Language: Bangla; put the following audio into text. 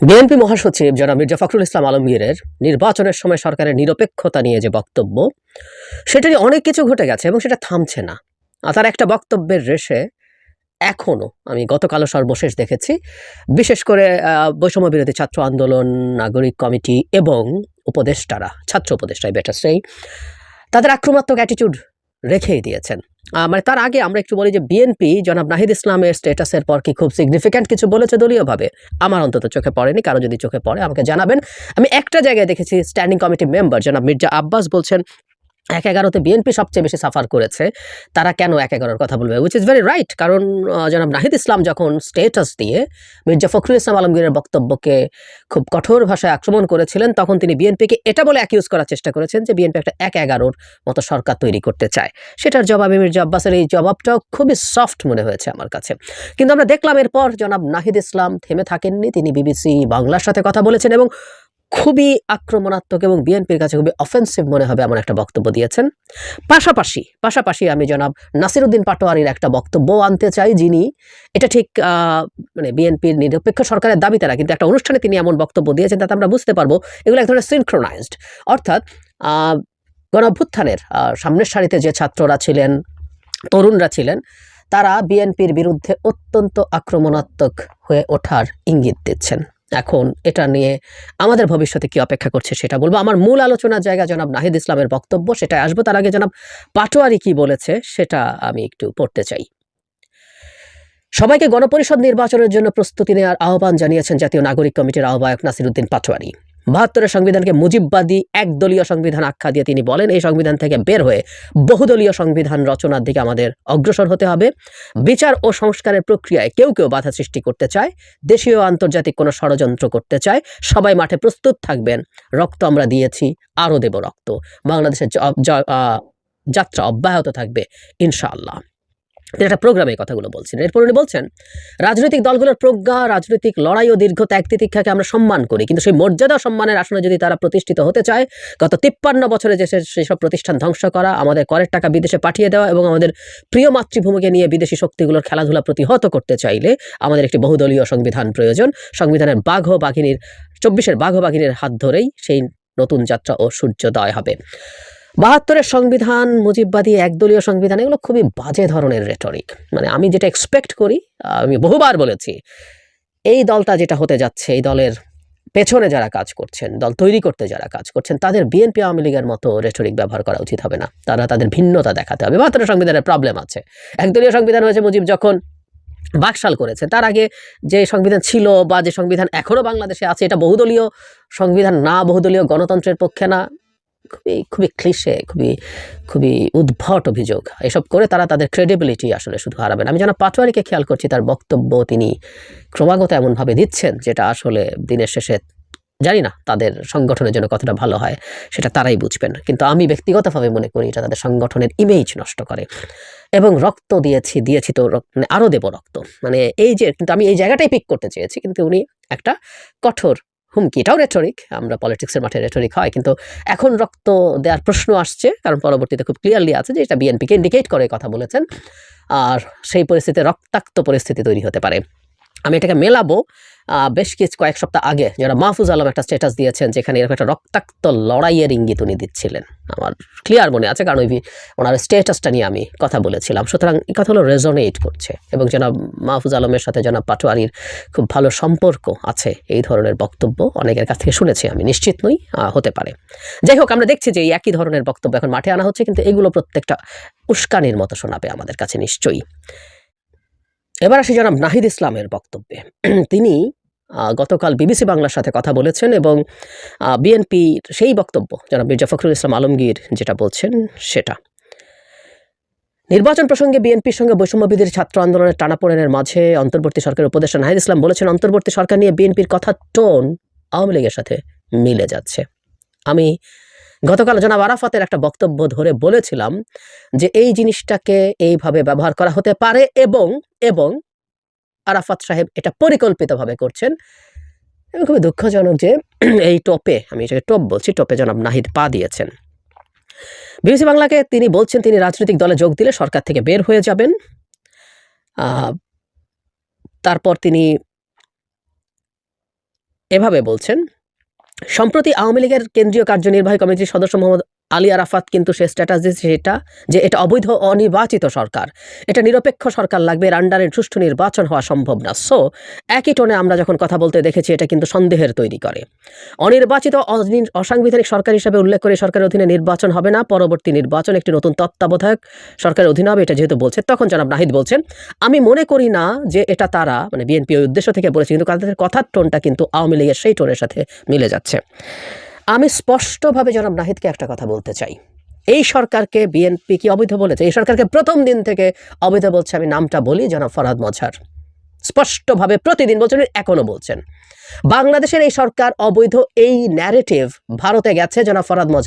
বিএনপি মহাসচিব যারা মির্জা ফখরুল ইসলাম আলমগীরের নির্বাচনের সময় সরকারের নিরপেক্ষতা নিয়ে যে বক্তব্য, সেটা নিয়ে অনেক কিছু ঘটে গেছে এবং সেটা থামছে না। আর তার একটা বক্তব্যের রেশে এখনও আমি গতকালও সর্বশেষ দেখেছি, বিশেষ করে বৈষম্য বিরোধী ছাত্র আন্দোলন, নাগরিক কমিটি এবং উপদেষ্টারা, ছাত্র উপদেষ্টাই বেটার সেই তাদের আক্রমাত্মক অ্যাটিটিউড রেখেই দিয়েছেন। মানে তার আগে আমরা একটু বলি যে বিএনপি জনাব নাহিদ ইসলামের স্ট্যাটাসের পর কি খুব সিগনিফিক্যান্ট কিছু বলেছে দলীয়ভাবে? আমার অন্তত চোখে পড়েনি, কারও যদি চোখে পড়ে আমাকে জানাবেন। আমি একটা জায়গায় দেখেছি স্ট্যান্ডিং কমিটি মেম্বার জনাব মির্জা আব্বাস বলছেন এক এগারোতে বিএনপি সবচেয়ে বেশি সাফার করেছে, তারা কেন এক এগারোর কথা বলবে? উইচ ইজ ভেরি রাইট কারণ জনাব নাহিদ ইসলাম যখন স্টেটাস দিয়ে মির্জা ফখরুল ইসলাম আলমগীরের বক্তব্যকে খুব কঠোর ভাষায় আক্রমণ করেছিলেন, তখন তিনি বিএনপিকে এটা বলে অ্যাকিউজ করার চেষ্টা করেছেন যে বিএনপি একটা এক এগারোর মতো সরকার তৈরি করতে চায়। সেটার জবাবে মির্জা আব্বাসের এই জবাবটাও খুবই সফট মনে হয়েছে আমার কাছে। কিন্তু আমরা দেখলাম এরপর জনাব নাহিদ ইসলাম থেমে থাকেননি, তিনি বিবিসি বাংলার সাথে কথা বলেছেন এবং খুবই আক্রমণাত্মক এবং বিএনপির কাছে খুবই অফেন্সিভ মনে হবে এমন একটা বক্তব্য দিয়েছেন। পাশাপাশি পাশাপাশি আমি জনাব নাসিরুদ্দিন পাটোয়ারির একটা বক্তব্য আনতে চাই যিনি এটা ঠিক মানে বিএনপির নিরপেক্ষ সরকারের দাবি তারা কিন্তু একটা অনুষ্ঠানে তিনি এমন বক্তব্য দিয়েছেন তাতে আমরা বুঝতে পারব এগুলো এক ধরনের সিনক্রোনাইজড অর্থাৎ আহ, গণঅভ্যুত্থানের সামনের সারিতে যে ছাত্ররা ছিলেন তরুণরা ছিলেন তারা বিএনপির বিরুদ্ধে অত্যন্ত আক্রমণাত্মক হয়ে ওঠার ইঙ্গিত দিচ্ছেন। এখন এটা নিয়ে আমাদের ভবিষ্যতে কি অপেক্ষা করছে সেটা বলব। আমার মূল আলোচনার জায়গা জনাব নাহিদ ইসলামের বক্তব্য সেটা আসব। তার আগে জনাব পাটোয়ারি কি বলেছে সেটা আমি একটু পড়তে চাই। সবাইকে গণপরিষদ নির্বাচনের জন্য প্রস্তুতি নেওয়ার আহ্বান জানিয়েছেন জাতীয় নাগরিক কমিটির আহ্বায়ক নাসিরুদ্দিন পাটোয়ারি। বাহাত্তরের সংবিধানকে মুজিববাদী একদলীয় সংবিধান আখ্যা দিয়ে তিনি বলেন, এই সংবিধান থেকে বের হয়ে বহুদলীয় সংবিধান রচনার দিকে আমাদের অগ্রসর হতে হবে। বিচার ও সংস্কারের প্রক্রিয়ায় কেউ কেউ বাধা সৃষ্টি করতে চায়, দেশীয় আন্তর্জাতিক কোনো ষড়যন্ত্র করতে চায়, সবাই মাঠে প্রস্তুত থাকবেন। রক্ত আমরা দিয়েছি, আরও দেব রক্ত। বাংলাদেশের যাত্রা অব্যাহত থাকবে, ইনশাআল্লাহ। একটা প্রোগ্রামে কথাগুলো বলছেন। এরপর উনি বলছেন, রাজনৈতিক দলগুলোর প্রজ্ঞা, রাজনৈতিক লড়াই ও দীর্ঘ ত্যাগ তিতিক্ষাকে আমরা সম্মান করি, কিন্তু সেই মর্যাদা সম্মানের আসনে যদি তারা প্রতিষ্ঠিত হতে চায়, গত তিপ্পান্ন বছরে যে সেসব প্রতিষ্ঠান ধ্বংস করা, আমাদের করের টাকা বিদেশে পাঠিয়ে দেওয়া এবং আমাদের প্রিয় মাতৃভূমিকে নিয়ে বিদেশি শক্তিগুলোর খেলাধুলা প্রতিহত করতে চাইলে, আমাদের একটি বহুদলীয় সংবিধান প্রয়োজন। সংবিধানের বাঘ বাঘিনীর, চব্বিশের বাঘ বাঘিনীর হাত ধরেই সেই নতুন যাত্রা ও সূর্যোদয় হবে। বাহাত্তরের সংবিধান, মুজিববাদী একদলীয় সংবিধান, এগুলো খুবই বাজে ধরনের রেটরিক মানে আমি যেটা এক্সপেক্ট করি, আমি বহুবার বলেছি, এই দলটা যেটা হতে যাচ্ছে, এই দলের পেছনে যারা কাজ করছেন, দল তৈরি করতে যারা কাজ করছেন, তাদের বিএনপি আওয়ামী লীগের মতো রেটরিক ব্যবহার করা উচিত হবে না। তারা তাদের ভিন্নতা দেখাতে হবে। বাহাত্তরের সংবিধানের প্রবলেম আছে। একদলীয় সংবিধান হয়েছে মুজিব যখন বাকশাল করেছে, তার আগে যে সংবিধান ছিল বা যে সংবিধান এখনও বাংলাদেশে আছে, এটা বহুদলীয় সংবিধান না, বহুদলীয় গণতন্ত্রের পক্ষে না খুবই খুবই ক্লিশে খুবই খুবই উদ্ভট অভিযোগ। এসব করে তারা তাদের ক্রেডিবিলিটি আসলে শুধু হারাবেন আমি যেন পাটোয়ারিকে খেয়াল করছি, তার বক্তব্য তিনি ক্রমাগত এমনভাবে দিচ্ছেন, যেটা আসলে দিনের শেষে জানি না তাদের সংগঠনের জন্য কতটা ভালো হয়, সেটা তারাই বুঝবেন। কিন্তু আমি ব্যক্তিগতভাবে মনে করি এটা তাদের সংগঠনের ইমেজ নষ্ট করে। এবং রক্ত দিয়েছি দিয়েছি তো মানে আরও দেব রক্ত। মানে এই যে, কিন্তু আমি এই জায়গাটাই পিক করতে চেয়েছি, কিন্তু উনি একটা কঠোর হুমকি এটাও রেটরিক আমরা পলিটিক্সের মাঠে রেটরিক হয়, কিন্তু এখন রক্ত দেওয়ার প্রশ্ন আসছে, কারণ পরবর্তীতে খুব ক্লিয়ারলি আছে যে এটা বিএনপিকে ইন্ডিকেট করে কথা বলেছেন, আর সেই পরিস্থিতিতে রক্তাক্ত পরিস্থিতি তৈরি হতে পারে। আমি এটাকে মেলাবো বেশ কিছু কয়েক সপ্তাহ আগে যারা মাহফুজ আলম একটা স্ট্যাটাস দিয়েছেন, যেখানে এরকম একটা রক্তাক্ত লড়াইয়ের ইঙ্গিত উনি দিচ্ছিলেন। আমার ক্লিয়ার মনে আছে, কারণ ওই ওনার স্ট্যাটাসটা নিয়ে আমি কথা বলেছিলাম। সুতরাং এই কথাগুলো রেজোনেট করছে এবং যেন মাহফুজ আলমের সাথে যেন পাটোয়ারির খুব ভালো সম্পর্ক আছে এই ধরনের বক্তব্য। অনেকের কাছ থেকে শুনেছি আমি, নিশ্চিত নই হতে পারে। যাই হোক, আমরা দেখছি যে এই একই ধরনের বক্তব্য এখন মাঠে আনা হচ্ছে, কিন্তু এগুলো প্রত্যেকটা উস্কানির মতো শোনাবে আমাদের কাছে নিশ্চয়ই। এবার আসি জনাব নাহিদ ইসলামের বক্তব্যে। তিনি গতকাল বিবিসি বাংলার সাথে কথা বলেছেন এবং বিএনপির সেই বক্তব্য, জনাব মির্জা ফখরুল ইসলাম আলমগীর যেটা বলছেন সেটা। নির্বাচন প্রসঙ্গে বিএনপির সঙ্গে বৈষম্যবিধির ছাত্র আন্দোলনের টানাপোড়েনের মাঝে অন্তর্বর্তী সরকারের উপদেষ্টা নাহিদ ইসলাম বলেছেন, অন্তর্বর্তী সরকার নিয়ে বিএনপির কথার টোন আওয়ামী লীগের সাথে মিলে যাচ্ছে। আমি গতকাল জনাব আরাফাতের একটা বক্তব্য ধরে বলেছিলাম যে এই জিনিসটাকে এইভাবে ব্যবহার করা হতে পারে এবং এবং আরাফাত সাহেব এটা পরিকল্পিতভাবে করছেন। এবং খুবই দুঃখজনক যে এই টপে, আমি এটাকে টপ বলছি, টপে জনাব নাহিদ পা দিয়েছেন। বিবিসি বাংলাকে তিনি বলছেন, তিনি রাজনৈতিক দলে যোগ দিলে সরকার থেকে বের হয়ে যাবেন। তারপর তিনি এভাবে বলছেন সম্প্রতি আওয়ামী লীগের কেন্দ্রীয় কার্যনির্বাহী কমিটির সদস্য মোহাম্মদ আলী আরাফাত কিন্তু সে স্ট্যাটাস দিয়েছে সেটা যে এটা অবৈধ, অনির্বাচিত সরকার। এটা নিরপেক্ষ সরকার লাগবে, এর আন্ডারে সুষ্ঠু নির্বাচন হওয়া সম্ভব না। সো একই টোনে আমরা যখন কথা বলতে দেখেছি, এটা কিন্তু সন্দেহের তৈরি করে। অনির্বাচিত অসাংবিধানিক সরকার হিসাবে উল্লেখ করে সরকারের অধীনে নির্বাচন হবে না, পরবর্তী নির্বাচন একটি নতুন তত্ত্বাবধায়ক সরকারের অধীনে হবে এটা যেহেতু বলছে, তখন জনাব নাহিদ বলছেন, আমি মনে করি না যে এটা তারা মানে বিএনপি উদ্দেশ্য থেকে বলেছে, কিন্তু তাদের কথার টোনটা কিন্তু আওয়ামী লীগের সেই টোনের সাথে মিলে যাচ্ছে। আমি স্পষ্টভাবে জনাব নাহিদকে একটা কথা বলতে চাই। এই সরকারকে বিএনপি কি অবৈধ বলেছে? এই সরকারকে প্রথম দিন থেকে অবৈধ বলছে, আমি নামটা বলি, জনাব ফরহাদ মজার। স্পষ্টভাবে প্রতিদিন বলছেন এখনও বলছেন। বাংলাদেশের এই সরকার অবৈধ, এই ন্যারেটিভ ভারতে গেছে, জনাব ফরহাদ মজহার